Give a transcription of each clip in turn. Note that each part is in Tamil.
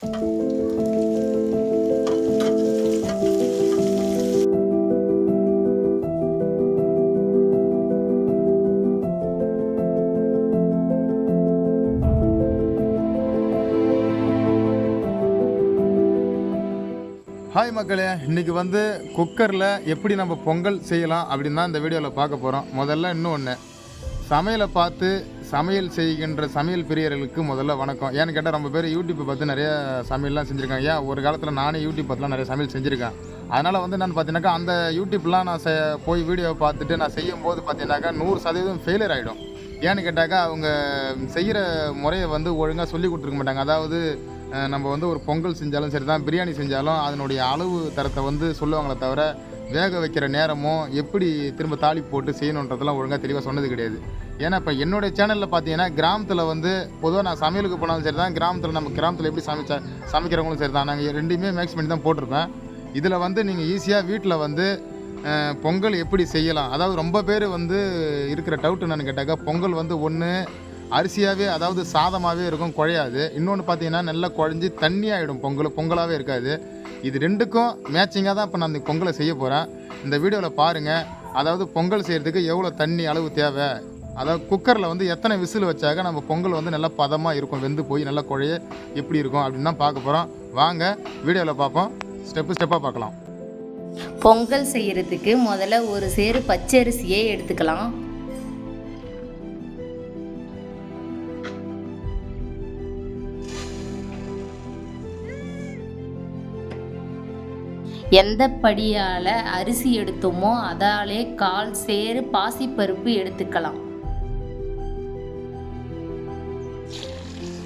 ஹாய் மக்களே இன்னைக்கு வந்து குக்கரில் எப்படி நம்ம பொங்கல் செய்யலாம் அப்படின்னு தான் இந்த வீடியோவில் பார்க்க போகிறோம் முதல்ல இன்னும் ஒன்று சமையலை பார்த்து சமையல் செய்கின்ற சமையல் பிரியர்களுக்கு முதல்ல வணக்கம். ஏன்னு கேட்டால் ரொம்ப பேர் யூடியூப்பை பார்த்து நிறைய சமையல்லாம் செஞ்சுருக்காங்க. ஏன்? ஒரு காலத்தில் நானே யூடியூப் பார்த்துலாம் நிறைய சமையல் செஞ்சுருக்கேன். அதனால் வந்து நான் பார்த்தீங்கன்னாக்கா அந்த யூடியூப்லாம் நான் செ போய் வீடியோ பார்த்துட்டு நான் செய்யும் போது பார்த்தீங்கன்னாக்கா நூறு சதவீதம் ஃபெயிலியர் ஆகிடும் ஏன்னு கேட்டாக்கா அவங்க செய்கிற முறையை வந்து ஒழுங்காக சொல்லி கொடுத்துருக்க மாட்டாங்க. அதாவது நம்ம வந்து ஒரு பொங்கல் செஞ்சாலும் சரி தான் பிரியாணி செஞ்சாலும் அதனுடைய அளவு தரத்தை வந்து சொல்லுவாங்களே தவிர வேக வைக்கிற நேரமும் எப்படி திரும்ப தாளி போட்டு செய்யணுன்றதெல்லாம் ஒழுங்காக தெளிவாக சொன்னது கிடையாது. ஏன்னா இப்போ என்னுடைய சேனலில் பார்த்தீங்கன்னா கிராமத்தில் வந்து பொதுவாக நான் சமையலுக்கு போனாலும் சரி தான் கிராமத்தில் நம்ம கிராமத்தில் எப்படி சமைச்சா சமைக்கிறவங்களும் சரி தான் நாங்கள் ரெண்டுமே மேக்ஸ் பண்ணி தான் போட்டிருப்பேன். இதில் வந்து நீங்கள் ஈஸியாக வீட்டில் வந்து பொங்கல் எப்படி செய்யலாம்? அதாவது ரொம்ப பேர் வந்து இருக்கிற டவுட் என்னன்னு கேட்டாக்கா பொங்கல் வந்து ஒன்று அரிசியாகவே அதாவது சாதமாகவே இருக்கும் குழையாது. இன்னொன்று பார்த்தீங்கன்னா நல்லா குழஞ்சி தண்ணியாகிடும் பொங்கல் பொங்கலாகவே இருக்காது. இது ரெண்டுக்கும் மேட்சிங்காக தான் இப்போ நான் இந்த பொங்கலை செய்ய போகிறேன் இந்த வீடியோவில் பாருங்கள் அதாவது பொங்கல் செய்கிறதுக்கு எவ்வளோ தண்ணி அளவு தேவை? அதாவது குக்கரில் வந்து எத்தனை விசில் வச்சாக்க நம்ம பொங்கல் வந்து நல்லா பதமாக இருக்கும். வெந்து போய் நல்லா குழைய எப்படி இருக்கும் அப்படின்னு தான் பார்க்க போகிறோம் வாங்க வீடியோவில் பார்ப்போம். ஸ்டெப்பு ஸ்டெப்பாக பார்க்கலாம். பொங்கல் செய்கிறதுக்கு முதல்ல ஒரு சேரு பச்சரிசியே எடுத்துக்கலாம். எந்த படியால் அரிசி எடுத்தோமோ அதாலே கால் சேரு பாசிப்பருப்பு எடுத்துக்கலாம்.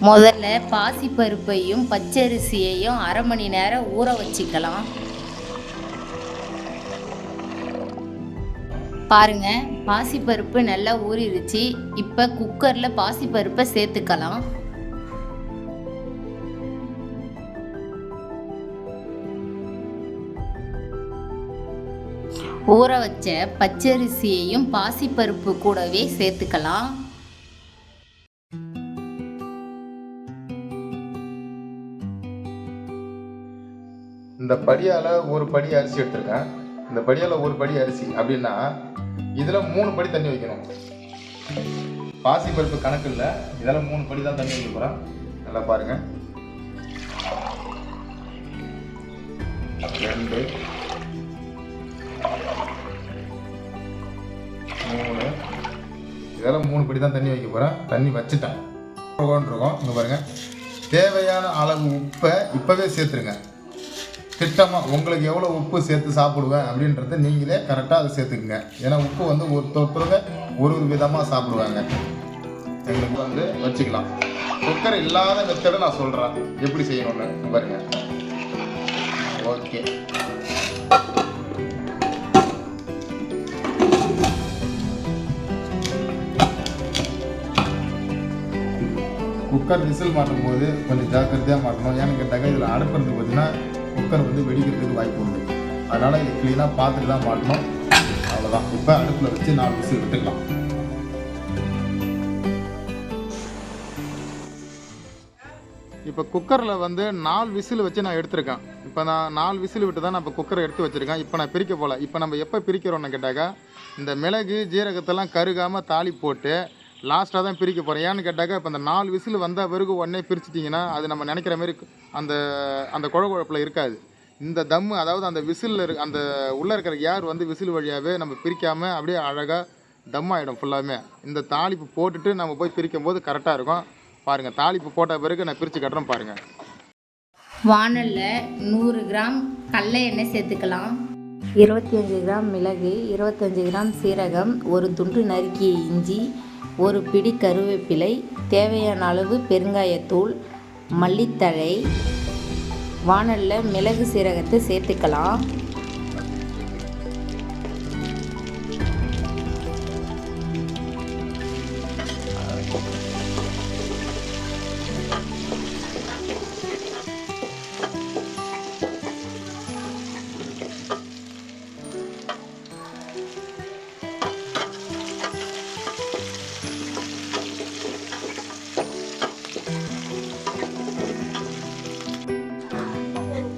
முதல்ல பாசிப்பருப்பையும் பச்சரிசியையும் அரை மணி நேரம் ஊற வச்சுக்கலாம். பாருங்க பாசிப்பருப்பு நல்லா ஊறிடுச்சு இப்போ குக்கரில் பாசிப்பருப்பை சேர்த்துக்கலாம். ஊற வச்ச பச்சரிசியையும் பாசிப்பருப்பு கூடவே சேர்த்துக்கலாம். இந்த படியால் ஒரு படி அரிசி எடுத்திருக்கேன். இந்த படியால் ஒரு படி அரிசி அப்படின்னா இதில் மூணு படி தண்ணி வைக்கணும். பாசி பருப்பு கணக்கு இல்லை. இதில் மூணு படி தான் தண்ணி வைக்க போகிறேன் நல்லா பாருங்கள் ரெண்டு. மூணு. இதெல்லாம் மூணு படி தான் தண்ணி வைக்க போகிறேன் தண்ணி வச்சுட்டேன். இருக்கோம். இங்கே பாருங்கள் தேவையான அளவு உப்பை இப்போவே சேர்த்துருங்க. திட்டமாக உங்களுக்கு எவ்வளோ உப்பு சேர்த்து சாப்பிடுவேன் அப்படின்றத நீங்களே கரெக்டாக அதை சேர்த்துக்குங்க. ஏன்னா உப்பு வந்து ஒருத்தொருத்தருங்க ஒரு ஒரு விதமாக சாப்பிடுவாங்க. எங்களுக்கு வந்து வச்சுக்கலாம். குக்கர் இல்லாத மெத்தடை நான் சொல்கிறேன் எப்படி செய்யணும்னு? பாருங்கள் பாருங்க. ஓகே. குக்கர் விசில் மாட்டும் போது கொஞ்சம் ஜாக்கிரதையாக மாட்டணும் ஏன்னு கேட்டாக்க இதில் அடுப்புறது பார்த்தீங்கன்னா குக்கர் வந்து வெடிக்கிறதுக்கு வாய்ப்பு உண்டு. அதனால் இது க்ளீனாக பார்த்துட்டு தான் மாட்டணும். அவ்வளோதான் இப்போ அடுப்பில் வச்சு நாலு விசில் விட்டுக்கலாம். இப்போ குக்கரில் வந்து நாலு விசில் வச்சு நான் எடுத்திருக்கேன். இப்போ நான் நாலு விசில் விட்டு தான் நான் இப்போ குக்கரை எடுத்து வச்சுருக்கேன். இப்போ நான் பிரிக்க போகல இப்போ நம்ம எப்போ பிரிக்கிறோன்னு கேட்டாக்கா இந்த மிளகு ஜீரகத்தெல்லாம் கருகாமல் தாளி போட்டு லாஸ்ட்டாக தான் பிரிக்க போகிறேன் ஏன்னு கேட்டாக்கா இப்போ அந்த நாலு விசில் வந்த பிறகு உடனே பிரிச்சிட்டிங்கன்னா அது நம்ம நினைக்கிற மாதிரி அந்த அந்த குழ குழப்பில் இருக்காது. இந்த தம்மு அதாவது அந்த விசிலில் இரு அந்த உள்ளே இருக்கிற ஏர் வந்து விசில் வழியாகவே நம்ம பிரிக்காமல் அப்படியே அழகாக தம் ஆகிடும் ஃபுல்லாமே இந்த தாளிப்பு போட்டுட்டு நம்ம போய் பிரிக்கும் போது கரெக்டாக இருக்கும். பாருங்கள் தாளிப்பு போட்ட பிறகு நான் பிரித்து கட்டுறேன் பாருங்கள் வானலில் நூறு கிராம் கடலை எண்ணெய் சேர்த்துக்கலாம். இருபத்தி அஞ்சு கிராம் மிளகு இருபத்தஞ்சி கிராம் சீரகம் ஒரு துண்டு நறுக்கிய இஞ்சி ஒரு பிடி கருவேப்பிலை தேவையான அளவு பெருங்காயத்தூள் மல்லித்தழை வானலில் மிளகு சீரகத்தை சேர்த்துக்கலாம்.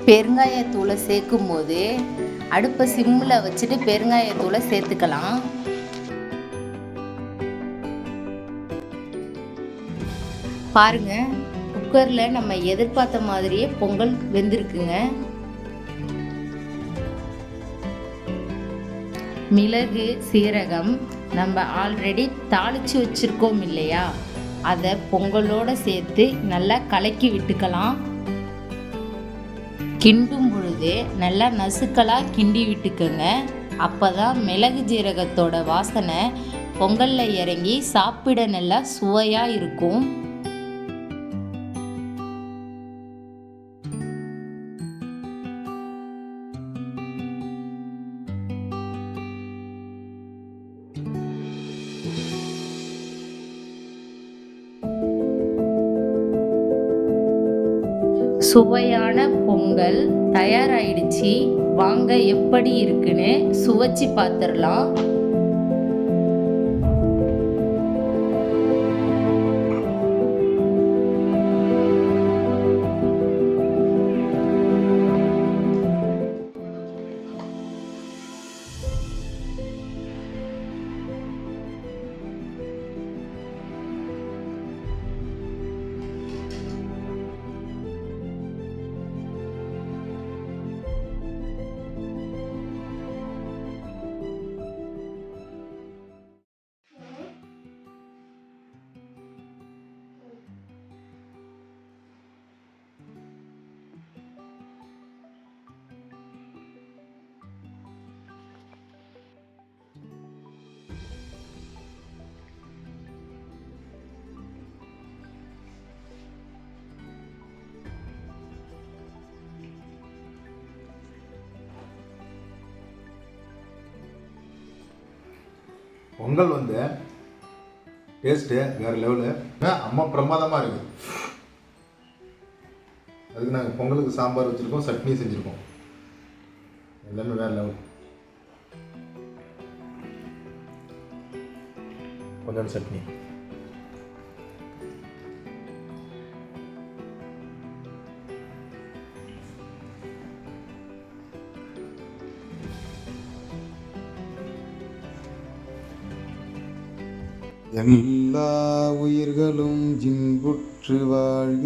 பெருங்காயத்தூளை சேர்க்கும் போது அடுப்பை சிம்மில் வச்சுட்டு பெருங்காயத்தூளை சேர்த்துக்கலாம். பாருங்க குக்கரில் நம்ம எதிர்பார்த்த மாதிரியே பொங்கல் வெந்திருக்குங்க. மிளகு சீரகம் நம்ம ஆல்ரெடி தாளித்து வச்சுருக்கோம் இல்லையா? அதை பொங்கலோடு சேர்த்து நல்லா கலக்கி விட்டுக்கலாம். கிண்டும் பொழுது நல்லா நசுக்கலாக கிண்டி விட்டுக்கோங்க. அப்போ தான் மிளகு ஜீரகத்தோட வாசனை பொங்கலில் இறங்கி சாப்பிட நல்லா சுவையாக இருக்கும். சுவையான பொங்கல் தயாராயிடுச்சு. வாங்க எப்படி இருக்குன்னு சுவைச்சி பார்த்துடலாம் பொங்கல் வந்து டேஸ்ட்டு வேறு லெவலு அம்மா பிரமாதமாக இருக்குது அதுக்கு நாங்கள் பொங்கலுக்கு சாம்பார் வச்சுருக்கோம் சட்னி செஞ்சுருக்கோம். எல்லாமே வேறு லெவல் கொஞ்சம் சட்னி. எல்லா உயிர்களும் இன்புற்று வாழ்க